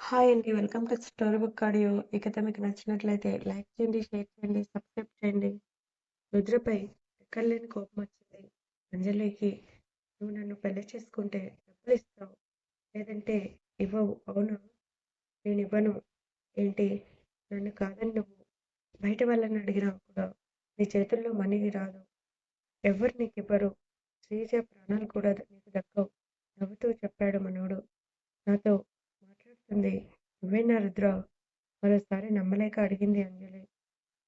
Hi అండి. Welcome to story book audio. ఈ కథ మీకు నచ్చినట్లయితే లైక్ చేయండి, షేర్ చేయండి, సబ్స్క్రైబ్ చేయండి. రుద్రపై ఎక్కడలేని కోపం వచ్చింది. అంజలికి నువ్వు నన్ను పెళ్ళి చేసుకుంటే డబ్బులు ఇస్తావు. లేదంటే ఇవ్వవు అవును నేను ఇవ్వను. ఏంటి? నన్ను కాదని నువ్వు బయట వాళ్ళని అడిగినా కూడా నీ చేతుల్లో మనీ రాదు. ఎవ్వరు నీకివ్వరు. శ్రీజ ప్రాణాలు కూడా నీకు దక్కవు. నవ్వుతూ చెప్పాడు మనోడు. నాతో చెప్తుంది నువ్వేనా రుద్ర? మరోసారి నమ్మలేక అడిగింది అంజలి.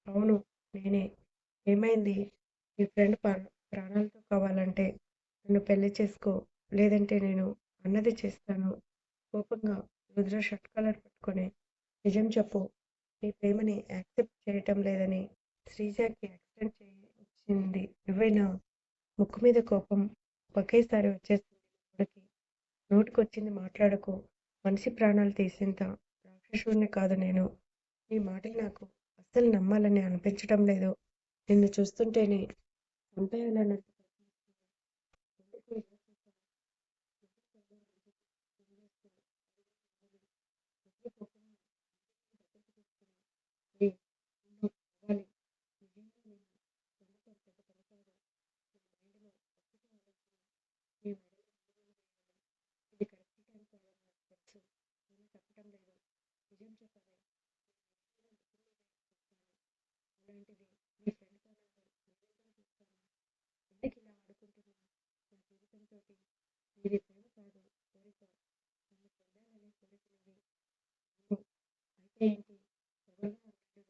అవును నేనే. ఏమైంది? నీ ఫ్రెండ్ ప్రాణాలతో కావాలంటే నన్ను పెళ్ళి చేసుకో. లేదంటే నేను అన్నది చేస్తాను. కోపంగా రుద్ర షర్ట్ కలర్ పట్టుకొని నిజం చెప్పు. నీ ప్రేమని యాక్సెప్ట్ చేయటం లేదని శ్రీజాకి యాక్సిడెంట్ చేయించింది నువ్వేనా? ముక్కు మీద కోపం ఒకేసారి వచ్చేసింది నోటికొచ్చింది మాట్లాడకు. మనిషి ప్రాణాలు తీసేంత రాక్షసుడిని కాదు నేను. నీ మాటలు నాకు అస్సలు నమ్మాలని అనిపించటం లేదు. నిన్ను చూస్తుంటేనే చంపేయాలన్నట్టు కోపమొస్తుంది. ఎందుకు ఇలా చేశావు? రుద్ర కళ్ళలో నీరు తుడిచేస్తూ అడిగింది అంజలి. రుద్ర కోపంగా అంజలిని దగ్గరకు తీసుకుని ఏయ్ నిన్ను కావాలి. నిజంగా నేను దొంగతనం పెద్ద పని కాదు. నా మైండ్లో తప్పుగా ఆలోచన. నీ మెడలో ముడివేలు వేయాలి. ఇది కరెక్ట్ టైం కాదని నాకు తెలుసు. అయినా తప్పటం లేదు. నిజం చెప్పవే. నేను ఏదైనా అలాంటిది నీ ఫ్రెండ్ తీస్తాను? ఎందుకిలా ఆడుకుంటున్నావు నా ప్రేమ కాదు కోరిక. నన్ను పొందాలనే కోరిక నీది. అవును. అయితే ఏంటి? కానీ ఆమెకి.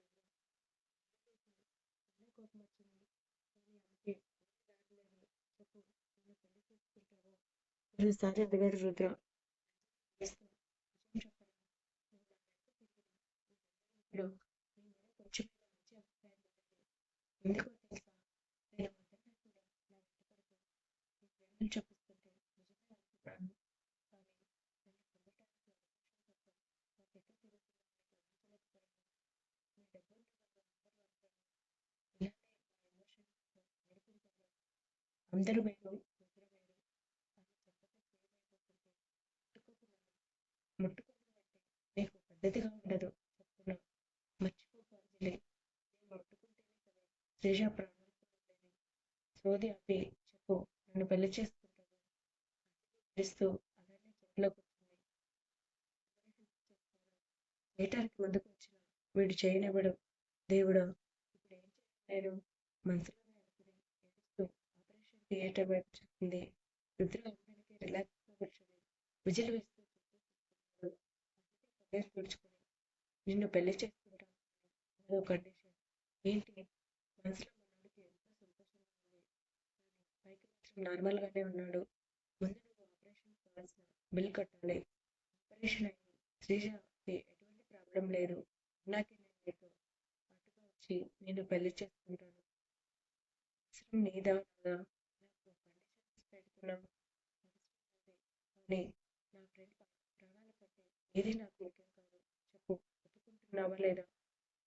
చెప్పు నన్ను పెళ్ళి చేసుకుంటావా? రుద్ర. అంజలి నవ్వేస్తూ నిజం చెప్పరా? నువ్వు నా వెనక తిరిగినా నీకందరూ ఇప్పుడు నీ మీద కొంచెం మంచి అభిప్రాయం ఉండేది. ఎందుకో తెలుసా? నేను వద్దన్నా కూడా నా చూపిస్తుంటే తిరుగుతున్నానో గ్రహించలేకపోయాను. నీ డబ్బున్న వాళ్ళు అందరూ అంతేనా? ఇలానే నా ఎమోషన్స్తో ఆడుకుంటారా? అందరూ వేరు రుద్ర వేరు. ఆమె చెంపపై చేయబోతుంటే ముట్టుకోకు నన్ను. ముట్టుకున్నావంటే నీకు పద్ధతిగా ఉండదు చెప్తున్నా. మర్చిపోకు అంజలి. నేను ముట్టుకుంటేనే కదా శ్రీజ ప్రాణాలతో ఉండేది. సోది ఆపి చెప్పు నన్ను పెళ్ళి చేసుకుంటాడు అంజలి అలానే చెట్లో కూర్చుంది. ఎవరిని చేయటానికి ముందుకు వచ్చిన వీడు చేయనివ్వడు. దేవుడు ఇప్పుడు ఏం చేస్తున్నాడు మనసులో ఏడుస్తూ ఆపరేషన్ థియేటర్ వైపు చూసింది. రుద్ర అందరికీ రిలాక్స్గా కూర్చొని విజిల్ వేస్తూ చుట్టూ చూస్తున్నాడు. నిన్ను పెళ్ళి చేసుకుంటాను కండిషన్. ఏంటి? మనసులో మనోడికి ఎంతో సంతోషంగా ఉంది. కానీ పైకి మాత్రం నార్మల్గానే ఉన్నాడు. ముందు నువ్వు ఆపరేషన్ కావాల్సిన బిల్ కట్టాలి. ఆపరేషన్ అయ్యి శ్రీజకి ఎటువంటి ప్రాబ్లం లేదు. అన్నాకే నేను నీతో వచ్చి నేను పెళ్ళి చేసుకుంటాను. అవసరం నీదా కదా నాకు కండిషన్స్ పెడుతున్నావు. కానీ నా ఫ్రెండ్ ప్రాణాలు కట్టి ఏది నాకు ముఖ్యం కాదు. చెప్పు ఒప్పుకుంటున్నావా లేదా?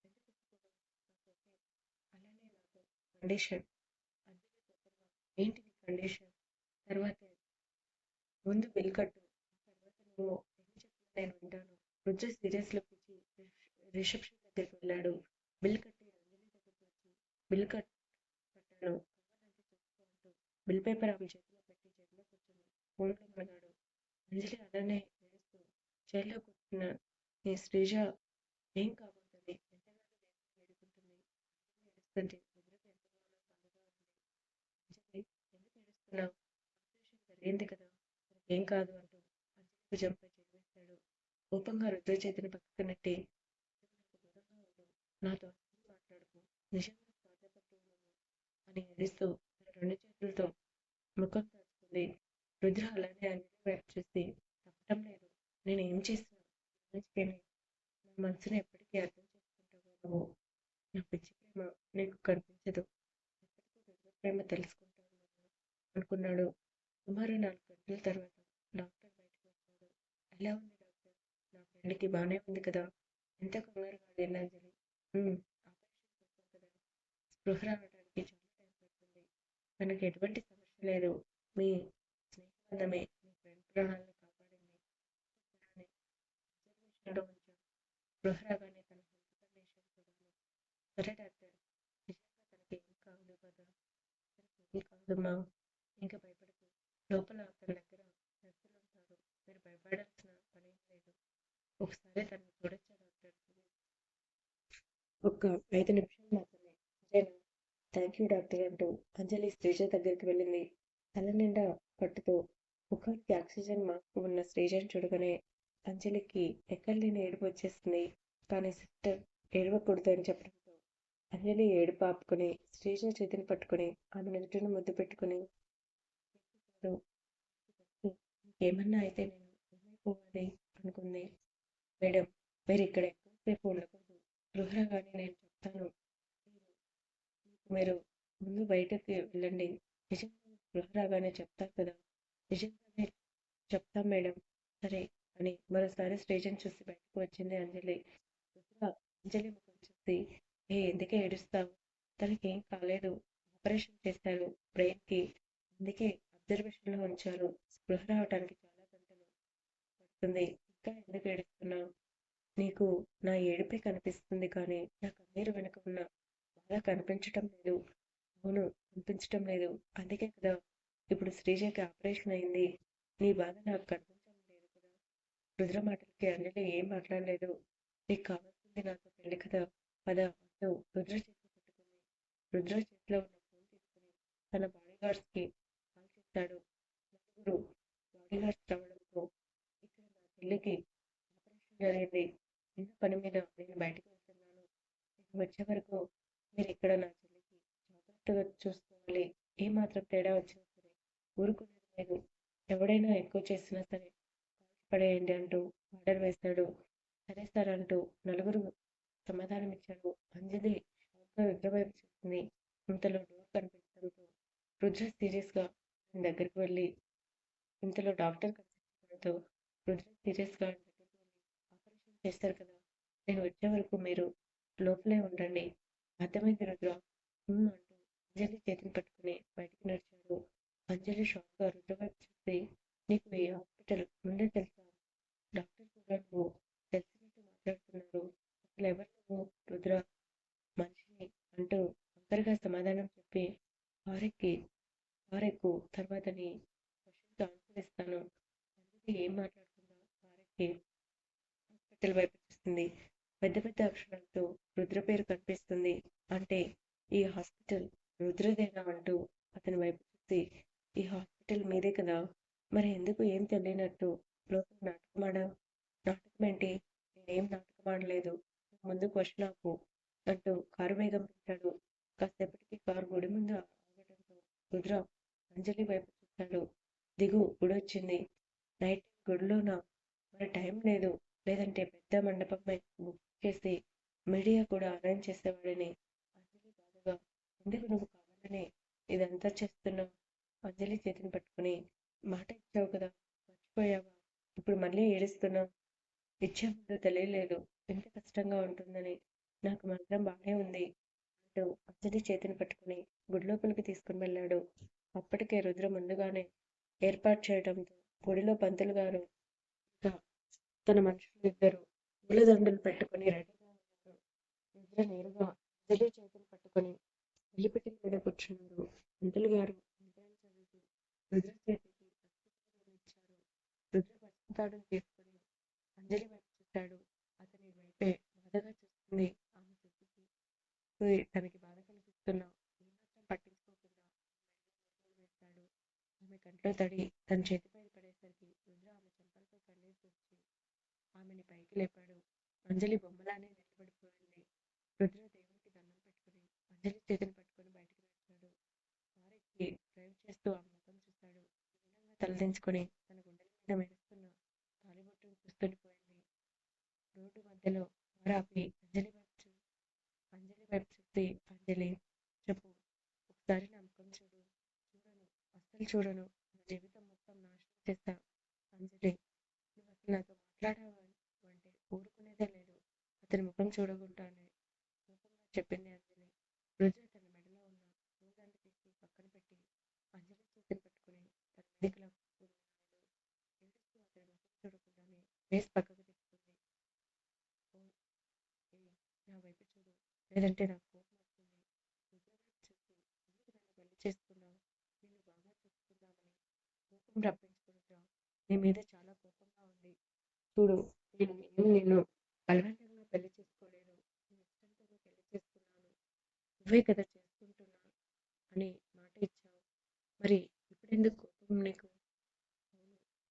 ఎందుకు ఒప్పుకోను? నాకు ఓకే. అలానే నాకు కండిషన్. ఏంటి కండిషన్? తర్వాత ముందు బిల్ కట్టు. తర్వాత నువ్వు ఎన్ని చెప్పినా నేను వింటాను. రుద్ర సీరియస్ లుక్ రిసెప్షన్ దగ్గరికి వెళ్ళాడు. బిల్ కట్టి అంజలి దగ్గరికి వచ్చి బిల్ కట్ కట్టాను. కావాలంటే బిల్ పేపర్ ఆమె చేతిలో పెట్టి చైర్లో కూర్చొని ఫోన్లో మునిగాడు. అంజలి అలానే ఏడుస్తూ చైర్లో కూర్చున్న నీ శ్రీజ ఏం కాబోతుంది? ఎంతగానో దేవుణ్ణి వేడుకుంటుంది. అంజలి ఏడుస్తుంటే రుద్రకు ఎంతగానో బాధగా ఉంది. అంజలి ఎందుకు ఆపరేషన్ జరిగింది కదా ఏం కాదు అంటూ అర్జునుడు జంపై చెయ్యి కోపంగా రుద్ర చేతిని పక్కకు నెట్టి నాతో మాట్లాడుకు నిజంగా అని ఎదిస్తూ రెండు చేతులతో ముఖం దాచుకుంది. రుద్ర అలానే అంజలి వైపు చూసి తప్పటం లేదు. నేను ఏం చేస్తున్నాను నా మనసును ఎప్పటికీ అర్థం చేసుకుంటావు నువ్వు. నా పిచ్చి ప్రేమ నీకు కనిపించదు. ఎప్పటికీ రుద్ర ప్రేమ తెలుసుకుంటాను అనుకున్నాడు. సుమారు నాలుగు గంటల తర్వాత డాక్టర్ బయటకు వచ్చాడు. ఎలా ఉంది డాక్టర్? నా ఫ్రెండ్కి బాగానే ఉంది కదా? ఎంత కంగారు కాదు అంజలి. ఆపరేషన్ కదా. స్పృహ రావడానికి చాలా టైం పడుతుంది. తనకి ఎటువంటి సమస్య లేదు. మీ స్నేహబంధమే మీ ఫ్రెండ్ ప్రాణాలను కాపాడింది. చెప్పగానే ఇంజెక్షన్లు తన హెల్త్ కండిషన్ చూడాలి సరే డాక్టర్ నిజంగా తనకి ఏం కాదు కదా తనకి ఏం కాదమ్మా ఇంకా భయపడకు. లోపల తన దగ్గర నర్సులు ఉంటారు. మీరు భయపడాల్సిన పని లేదు. ఒకసారి తను చూడొచ్చా డాక్టర్ ఒక్క ఐదు నిమిషాలు మాత్రమే. సరేనా థ్యాంక్ యూ డాక్టర్ అంటూ అంజలి శ్రీజ దగ్గరికి వెళ్ళింది. తల నిండా పట్టుతో ముఖానికి ఆక్సిజన్ మాస్క్ ఉన్న శ్రీజను చూడగానే అంజలికి ఎక్కడ లేని ఏడుపు వచ్చేస్తుంది కానీ సిస్టర్ ఏడవకూడదు అని చెప్పడంతో అంజలి ఏడుపు ఆపుకుని శ్రీజ చేతిని పట్టుకొని ఆమె నుదుటిని ముద్దు పెట్టుకొని ఏమన్నా అయితే నేను ఏమైపోవాలి అనుకుంది. మేడం మీరు ఇక్కడ ఎక్కువసేపు ఉండకూడదు. గృహరాగానే నేను చెప్తాను. మీరు ముందు బయటకి వెళ్ళండి. నిజంగా గృహరాగానే చెప్తారు కదా. నిజంగానే చెప్తాం మేడం. సరే అని మరోసారి స్టేషన్ చూసి బయటకు వచ్చింది అంజలి. అంజలి ముఖం చూసి ఏ ఎందుకే ఏడుస్తావు? తనకి ఏం కాలేదు. ఆపరేషన్ చేశారు బ్రెయిన్కి. అందుకే అబ్జర్వేషన్లో ఉంచారు. స్పృహ రావడానికి చాలా గంటలు పడుతుంది. ఇంకా ఎందుకు ఏడుస్తున్నావు నీకు నా ఏడుపే కనిపిస్తుంది కానీ నా కన్నీరు వెనుక ఉన్న బాధ కనిపించటం లేదు. అవును కనిపించటం లేదు. అందుకే కదా ఇప్పుడు శ్రీజకి ఆపరేషన్ అయింది. నీ బాధ నాకు కనిపించడం లేదు కదా. రుద్ర మాటలకి అంజలి ఏం మాట్లాడలేదు. నీకు కావాల్సింది నాకు పెళ్ళి కదా. పద అంటూ రుద్ర చేతిలో పట్టుకుంది. రుద్ర చేతిలో ఉన్న ఫోన్ తీసుకుని తన బాడీ గార్డ్స్కి నలుగురు బాడీగార్డ్స్ రావడంతో ఇక్కడ నా చెల్లికి ఆపరేషన్ జరిగింది. చిన్న పని మీద నేను బయటకు వస్తున్నాను నేను వచ్చే వరకు మీరు ఇక్కడ నా చెల్లికి జాగ్రత్తగా చూసుకోవాలి. ఏ మాత్రం తేడా వచ్చినా సరే ఊరుకునేది లేదు. ఎవడైనా ఎక్కువ చేసినా సరే పడేయండి అంటూ ఆర్డర్ వేశాడు సరే సార్ అంటూ నలుగురు సమాధానం ఇచ్చాడు. అంజలి షాక్గా వైపు చూసింది. ఇంతలో డోర్ కనిపించడంతో రుద్ర సీరియస్గా దగ్గరికి వెళ్ళి ఇంతలో డాక్టర్ కనిపించడంతో రుద్రం సీరియస్గా ఆపరేషన్ చేస్తారు కదా. నేను వచ్చే వరకు మీరు లోపలే ఉండండి. అర్థమైంది రుద్ర? అంటూ అంజలి చేతిని పట్టుకుని బయటికి నడిచాడు. అంజలి షాక్గా రుద్ర వైపు చూసి నీకు ఈ హాస్పిటల్ ముందే తెలుసా? డాక్టర్ కూడా నువ్వు తెలిసినట్టు మాట్లాడుతున్నారు. అసలు ఎవరు నువ్వు రుద్ర? మనిషిని అంటూ ఒంటరిగా సమాధానం చెప్పి వారికి భార్యకు తర్వాత నీ క్వశ్చన్కి ఆన్సర్ ఇస్తాను. అందుకే ఏం మాట్లాడుతుందో భార్యకి హాస్పిటల్ వైపు చూస్తుంది. పెద్ద పెద్ద అక్షరాలతో రుద్ర పేరు కనిపిస్తుంది. అంటే ఈ హాస్పిటల్ రుద్రదేనా అంటూ అతని వైపు చూసి ఈ హాస్పిటల్ మీదే కదా? మరి ఎందుకు ఏం తెలియనట్టు లోపల నాటకం నాటకం ఏంటి నేనేం నాటకం ఆడలేదు ముందు క్వశ్చన్ ఆపు అంటూ కారు వేగం పెట్టాడు కాసేపటికి కారు గుడి ముందు ఆగడంతో రుద్ర అంజలి వైపు చూశాడు దిగు గుడి వచ్చింది నైట్ గుడిలోన మరి టైం లేదు. లేదంటే పెద్ద మండపం బుక్ చేసి మీడియా కూడా అరేంజ్ చేసేవాడిని అంజలి బాధగా ఎందుకు నువ్వు కావాలని ఇదంతా చేస్తున్నావు? అంజలి చేతిని పట్టుకుని మాట ఇచ్చావు కదా మర్చిపోయావా? ఇప్పుడు మళ్ళీ ఏడుస్తున్నావు? ఇచ్చే ముందు తెలియలేదు. ఎంత కష్టంగా ఉంటుందని. నాకు మాత్రం బాగానే ఉంది అంటూ అంజలి చేతిని పట్టుకుని గుడి లోపలికి తీసుకుని వెళ్ళాడు. అప్పటికే రుద్ర ముందుగానే ఏర్పాటు చేయడంతో గుడిలో పంతులు గారు తన మనుషులు ఇద్దరు పూలదండలు పెట్టుకుని రెడీగా ఉన్నారు. నేరుగా అంజలి చేతులు పట్టుకుని పెళ్ళిపెట్టిన మీద కూర్చున్నారు. పంతులు గారు రుద్ర చేతికి ఇచ్చారు. రుద్ర పసుపు తీసుకుని అంజలి వైపు చూశాడు. అతని వైపే బాధగా చూస్తుంది. ఆమె చూసి తనకి బాధ కనిపిస్తున్నా ఏమాత్రం పట్టించుకోకుండా మెడలో వేశాడు ఆమె కంట్లో తడి తన చేతిపై పడేసరికి రుద్ర ఆమె చెంపలతో కన్నీరు వచ్చి ఆమెని పైకి లేపాడు. అంజలి బొమ్మలానే నిలబడిపోయింది రుద్ర దేవునికి దండం పెట్టుకుని అంజలి చేతిని పట్టుకుని బయటికి నడిచాడు. కారెక్కి డ్రైవ్ చేస్తూ ఆమె ముఖం చూశాడు తలదించుకుని తన గుండెల మీద మెరుస్తున్న తాలిబొట్టును చూస్తుండిపోయింది. రోడ్డు మధ్యలో కారు ఆపి అంజలి వైపు అంజలి వైపు చూసి అంజలి చెప్పు ఒకసారి నా ముఖం చూడు. చూడను అస్సలు చూడను. చేశావు అంజలి నువ్వు అసలు నాతో మాట్లాడావు అంటే ఊరుకునేదే లేదు. అతని ముఖం చూడకుండానే కోపంగా చెప్పింది అంజలి. రోజు తన మెడలో ఉన్న పూలదండ తీసి పక్కన పెట్టి అంజలి చేతిని పెట్టుకుని తన మెడికలో ఏడుస్తూ అతని ముఖం చూడకుండానే వేసి పక్కకు తీసుకుంది నా వైపు చూడు. లేదంటే నాకు కోపం వస్తుంది. ఉద్యోగాలు చూసి ఎందుకు నన్ను పెళ్ళి చేసుకున్నావు? నిన్ను బాగా చూసుకుందామని కోపం రప్పింది నీ మీద చాలా కోపంగా ఉంది. చూడు నేను నేను నిన్ను బలవంతంగా పెళ్ళి చేసుకోలేదు నీ పెళ్ళి చేసుకున్నాను. నువ్వే కదా చేసుకుంటున్నా అని మాట ఇచ్చావు. మరి ఇప్పుడెందుకు కోపం నీకు?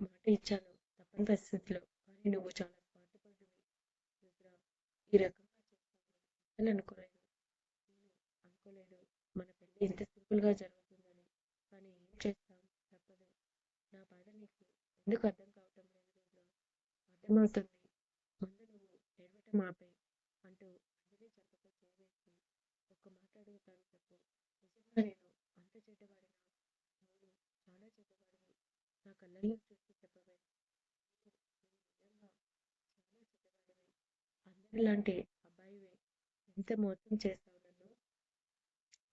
మాట ఇచ్చాను తప్పని పరిస్థితిలో. కానీ నువ్వు చాలా స్వార్థపడివి ఈ రకంగా చేస్తాను అనుకోలేదు. అనుకోలేదు. మన పెళ్ళి ఇంత సింపుల్గా జరుగుతుంది కానీ ఏం చేస్తాం తప్పదు నా బాధ నీకు ఎందుకు అర్థం కావటం లేదు రుద్ర అర్థమవుతుంది. ముందు నువ్వు ఏడవటం ఆపే అంటూ అంజలి చెంపకు చేవేసి ఒక్క మాట అడుగుతాను చెప్పు. నిజంగా నేను అంత చెడ్డవాడినా? నేను చాలా చెడ్డవాడిని నా కళ్ళల్లో చూసి చెప్పవే. నిజంగా చాలా అందరిలాంటి అబ్బాయివే. ఎంత మోసం చేస్తావు నన్ను?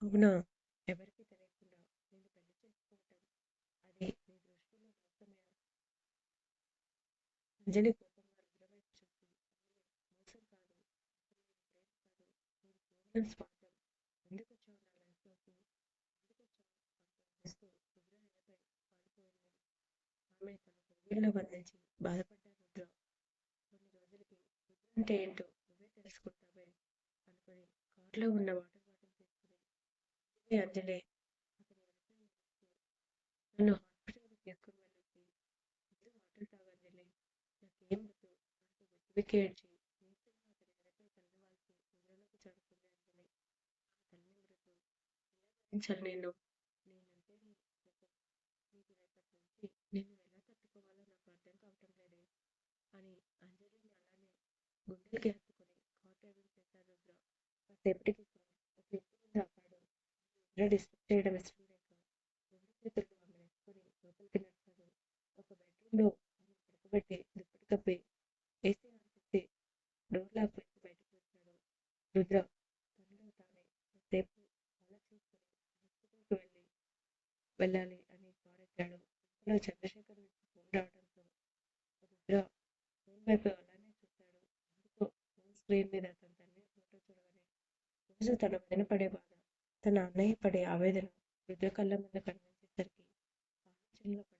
అవునా? అంజలి కోపంగా రుద్రవైపు చూసి మోసం కాదు ప్రేమ కాదు స్వార్థం ఎందుకు నా లైఫ్లోకి రుద్ర నేలపై ఆమె తన బంధించి బాధపడ్డ రుద్ర కొన్ని రోజులకి రుద్ర అంటే ఏంటో నువ్వే తెలుసుకుంటావే అనుకుని కార్లో ఉన్న వాటర్ బాటిల్ తీసుకుని అంజలి అతని నన్ను హాస్పిటల్కి తీసుకుని వెళ్ళొచ్చి ముందు వాటర్ తాగు అంజలి నాకేం వద్దు అంటూ వెతికి ఏడ్చి నీరసంగా అతని వెనకాల తల్లివాల్చి నిద్రలోకి జారుకుంది అంజలి ఆమె తల్లి భరించాలి నేను నుంచి నిన్ను ఎలా తట్టుకోవాలో? నాకు అర్థం కావటం లేదే అని అంజలిని అలానే గుండెలకి హత్తుకుని కార్ డ్రైవింగ్ చేశారు రుద్ర కాసేపటికి ఒక ఇంటి ముందు ఆపాడు రుద్ర డిస్టర్బ్ చేయడం ఇష్టం లేక రెండు చేతులు ఆమె లోపలికి నడిచాడు ఒక బెడ్రూమ్లో ఆమె పడుకోబెట్టి దుప్పటి కప్పి డోర్ లాక్ వేసి బయటకు వచ్చాడు రుద్ర తనలో తానే సేపు ఆలోచించుకొని హాస్పిటల్కి వెళ్ళి వెళ్ళాలి అని కార్ ఇంట్లో చంద్రశేఖర్ నుంచి ఫోన్ రావడంతో రుద్ర ఫోన్ వైపు అలానే చూశాడు ఎందుకో ఫోన్ స్క్రీన్ మీద తన తల్లి ఫోటో చూడగానే రోజు తన మీద పడే బాధ తన అన్నయ్య పడే ఆవేదన రుద్ర కళ్ళ మీద కనిపించేసరికి ఆలోచనలో పడి